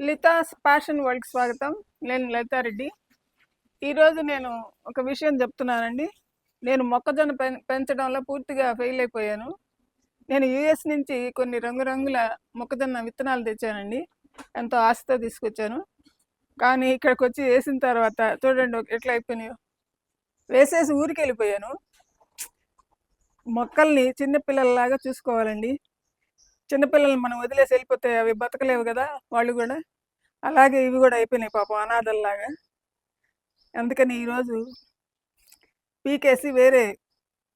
లితాస్ passion వరల్డ్కి స్వాగతం. నేను లలితారెడ్డి. ఈరోజు నేను ఒక విషయం చెప్తున్నానండి. నేను మొక్కజొన్న పెం- పెంచడంలో పూర్తిగా ఫెయిల్ అయిపోయాను. నేను యుఎస్ నుంచి కొన్ని రంగురంగుల మొక్కజొన్న విత్తనాలు తెచ్చానండి. ఎంతో ఆశతో తీసుకొచ్చాను. కానీ ఇక్కడికి వచ్చి వేసిన తర్వాత చూడండి ఎట్లా అయిపోయినాయో. వేసేసి ఊరికి వెళ్ళిపోయాను మొక్కల్ని చిన్నపిల్లలలాగా చూసుకోవాలండి. చిన్నపిల్లల్ని మనం వదిలేసి వెళ్ళిపోతే అవి బతకలేవు కదా వాళ్ళు కూడా. అలాగే ఇవి కూడా అయిపోయినాయి పాపం అనాథల్లాగా. అందుకని ఈరోజు పీకేసి వేరే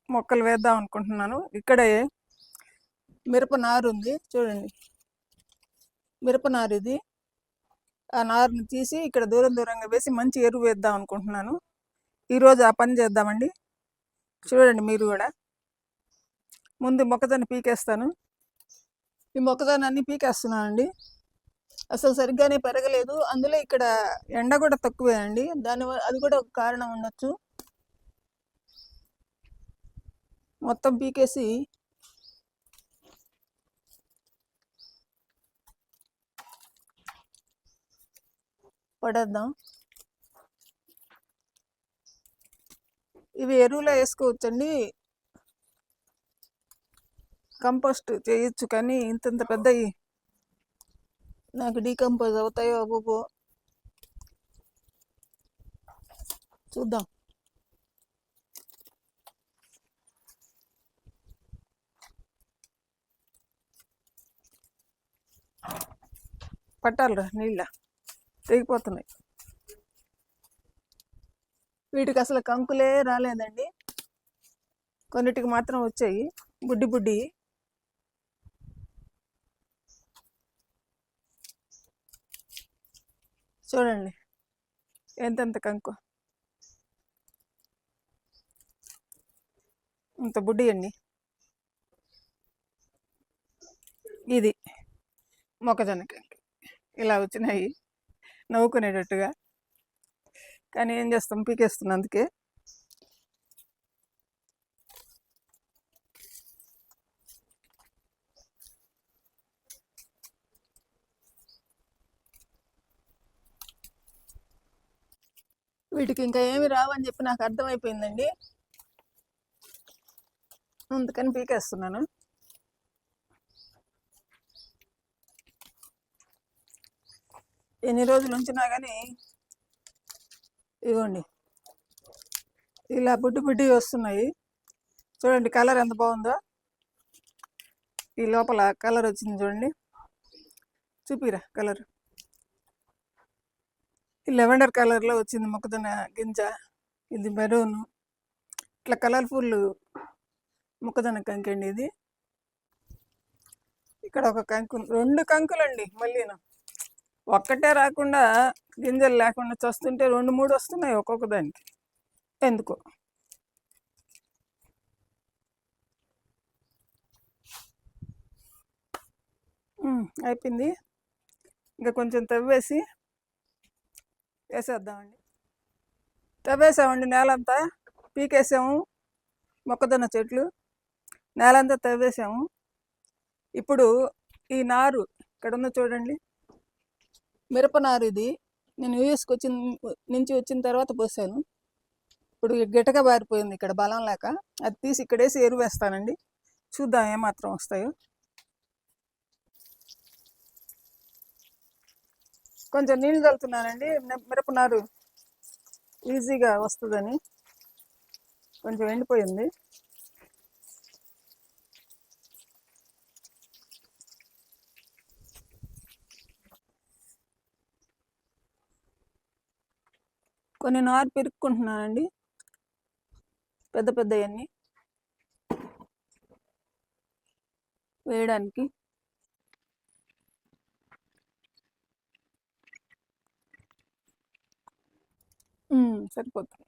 మొక్కలు వేద్దాం అనుకుంటున్నాను. ఇక్కడే మిరప నారు ఉంది చూడండి. మిరప నారు ఇది. ఆ నారుని తీసి ఇక్కడ దూరం దూరంగా వేసి మంచి ఎరువు వేద్దాం అనుకుంటున్నాను. ఈరోజు ఆ పని చేద్దామండి. చూడండి మీరు కూడా. ముందు మొక్కజొన్న పీకేస్తాను. ఈ మొక్కజొన్న అన్ని పీకేస్తున్నానండి. అసలు సరిగ్గానే పెరగలేదు. అందులో ఇక్కడ ఎండ కూడా తక్కువే అండి. దాని అది కూడా ఒక కారణం ఉండొచ్చు. మొత్తం పీకేసి పడేద్దాం. ఇవి ఎరువులో వేసుకోవచ్చండి. కంపోస్ట్ చేయొచ్చు కానీ ఇంతంత పెద్దవి నాకు డీకంపోజ్ అవుతాయో అవ్వబో చూద్దాం. పట్టాలిరా నీళ్ళ. తెగిపోతున్నాయి వీటికి అసలు కంకులే రాలేదండి. కొన్నిటికి మాత్రం వచ్చాయి. బుడ్డి బుడ్డి. చూడండి. ఎంతెంత కంకు? ఇంత బుడ్డి అండి. ఇది మొక్కజొన్న కంకి. ఇలా వచ్చినాయి. నవ్వుకునేటట్టుగా. కానీ ఏం చేస్తాం? పీకేస్తున్నందుకే వీటికి ఇంకా ఏమి రావని చెప్పి నాకు అర్థమైపోయిందండి. అందుకని పీకేస్తున్నాను. ఎన్ని రోజులు ఉంచినా కానీ ఇవ్వండి. ఇలా బుడ్డి బుడ్డి వస్తున్నాయి. చూడండి కలర్ ఎంత బాగుందో. ఈ లోపల కలర్ వచ్చింది చూడండి. చూపిరా కలర్. ఈ లెవెండర్ కలర్లో వచ్చింది మొక్కజొన్న గింజ ఇది మెరూన్. ఇట్లా కలర్ఫుల్ మొక్కజొన్న కంకి అండి ఇది. ఇక్కడ ఒక కంకు రెండు కంకులండి మళ్ళీ ఒక్కటే రాకుండా గింజలు లేకుండా చూస్తుంటే రెండు మూడు వస్తున్నాయి ఒక్కొక్క దానికి. ఎందుకో. అయిపోయింది. ఇంకా కొంచెం తవ్వేసి వేసేద్దామండి. తవ్వేసామండి నేలంతా. పీకేసాము మొక్కజొన్న చెట్లు. నేలంతా తవ్వేసాము. ఇప్పుడు ఈ నారు ఇక్కడ ఉన్న చూడండి. మిరప నారు ఇది. నేను యూఎస్కి వచ్చిన నుంచి వచ్చిన తర్వాత పోసాను. ఇప్పుడు గిటక బారిపోయింది ఇక్కడ బలం లేక. అది తీసి ఇక్కడేసి ఎరువు వేస్తానండి చూద్దాం ఏమాత్రం వస్తాయో. కొంచెం నీళ్ళు చల్లుతున్నానండి మిరపనారు మిరప నారు ఈజీగా వస్తుందని. కొంచెం ఎండిపోయింది. కొన్ని నారు పెరుక్కుంటున్నానండి. పెద్ద పెద్దవన్నీ వేయడానికి. సరిపోతుంది.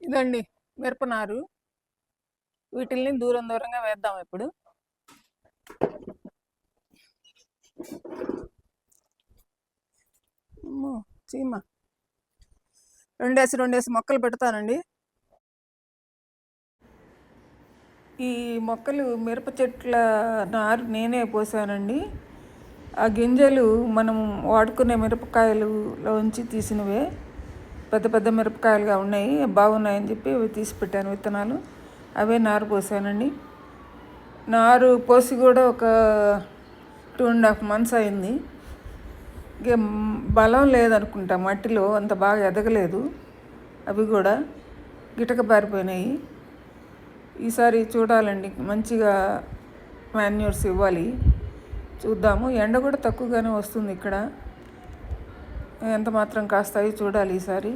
ఇదండి మిరపనారు. వీటిల్ని దూరం దూరంగా వేద్దాం ఇప్పుడు. చీమ. రెండేసి రెండేసి మొక్కలు పెడతానండి. ఈ మొక్కలు మిరప చెట్ల నారు నేనే పోసానండి. ఆ గింజలు మనం వాడుకునే మిరపకాయలులోంచి తీసినవే. పెద్ద పెద్ద మిరపకాయలుగా ఉన్నాయి బాగున్నాయని చెప్పి అవి తీసి పెట్టాను విత్తనాలు. అవే నారు పోసానండి. నారు పోసి కూడా ఒక టూ అండ్ హాఫ్ మంత్స్ అయింది. ఇక బలం లేదనుకుంటా మట్టిలో అంత బాగా ఎదగలేదు. అవి కూడా గిటక పారిపోయినాయి. ఈసారి చూడాలండి మంచిగా మాన్యూర్స్ ఇవ్వాలి. చూద్దాము. ఎండ కూడా తక్కువగానే వస్తుంది ఇక్కడ. ఎంత మాత్రం కాస్తాయి చూడాలి ఈసారి.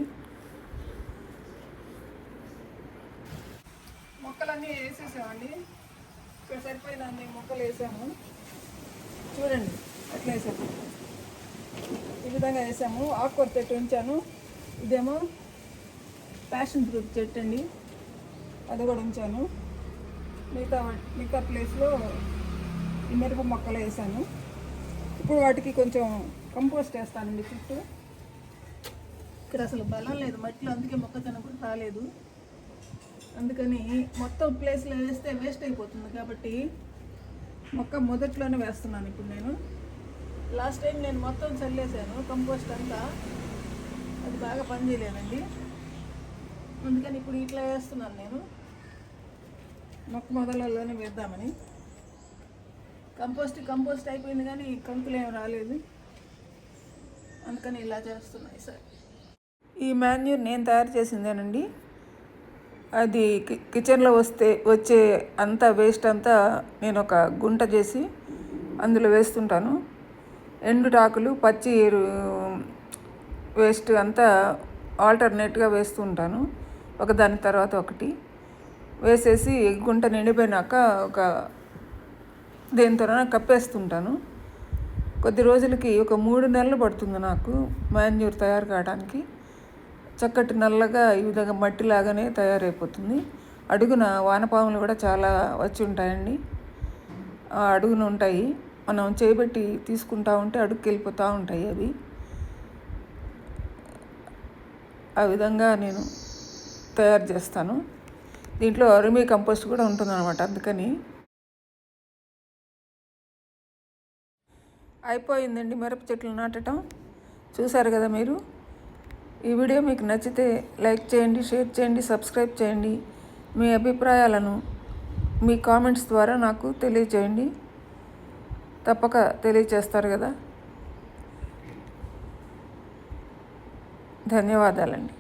మొక్కలన్నీ వేసేసామండి. ఇక్కడ సరిపోయిన అన్ని మొక్కలు వేసాము. చూడండి అట్లా వేసాము. ఈ విధంగా వేసాము. ఆకుకూర చెట్టు ఉంచాను. ఇదేమో ప్యాషన్ ఫ్రూట్ చెట్టు అండి అది కూడా ఉంచాను. మిగతా మిగతా ప్లేస్లో మిరప మొక్కలు వేసాను. ఇప్పుడు వాటికి కొంచెం కంపోస్ట్ వేస్తానండి చుట్టూ. ఇక్కడ అసలు బలం లేదు మట్టిలో అందుకే మొక్కజొన్న కూడా రాలేదు. అందుకని మొత్తం ప్లేస్లో వేస్తే వేస్ట్ అయిపోతుంది కాబట్టి మొక్క మొదట్లోనే వేస్తున్నాను ఇప్పుడు నేను. లాస్ట్ టైం నేను మొత్తం చల్లేసాను కంపోస్ట్ అంతా. అది బాగా పనిచేయలేదండి అందుకని ఇప్పుడు ఇట్లా వేస్తున్నాను నేను. మొక్క మొదలలోనే వేద్దామని. కంపోస్ట్ కంపోస్ట్ అయిపోయింది కానీ కంకులు ఏం రాలేదు. అందుకని ఇలా చేస్తున్నాయి సార్. ఈ మాన్యూర్ నేను తయారు చేసిందేనండి. అది కి- కిచెన్లో వస్తే వచ్చే అంతా వేస్ట్ అంతా నేను ఒక గుంట చేసి అందులో వేస్తుంటాను. ఎండుటాకులు పచ్చి ఎరు వేస్ట్ అంతా ఆల్టర్నేట్గా వేస్తూ ఉంటాను. ఒకదాని తర్వాత ఒకటి. వేసేసి గుంట నిండిపోయినాక ఒక దేనితోనైనా కప్పేస్తుంటాను. కొద్ది రోజులకి ఒక మూడు నెలలు పడుతుంది నాకు మాన్యూర్ తయారు కావడానికి. చక్కటి నల్లగా ఈ విధంగా మట్టి లాగానే తయారైపోతుంది. అడుగున వానపాములు కూడా చాలా వచ్చి ఉంటాయండి. ఆ అడుగున ఉంటాయి. మనం చేయబెట్టి తీసుకుంటా ఉంటే అడుగుకి వెళ్ళిపోతూ ఉంటాయి అవి. ఆ విధంగా నేను తయారు చేస్తాను. దీంట్లో అరుమి కంపోస్ట్ కూడా ఉంటుందన్నమాట. అందుకని అయిపోయిందండి మిరప చెట్లు నాటటం. చూసారు కదా మీరు? ఈ వీడియో మీకు నచ్చితే లైక్ చేయండి షేర్ చేయండి సబ్స్క్రైబ్ చేయండి. మీ అభిప్రాయాలను మీ కామెంట్స్ ద్వారా నాకు తెలియచేయండి. తప్పక తెలియచేస్తారు కదా. ధన్యవాదాలండి.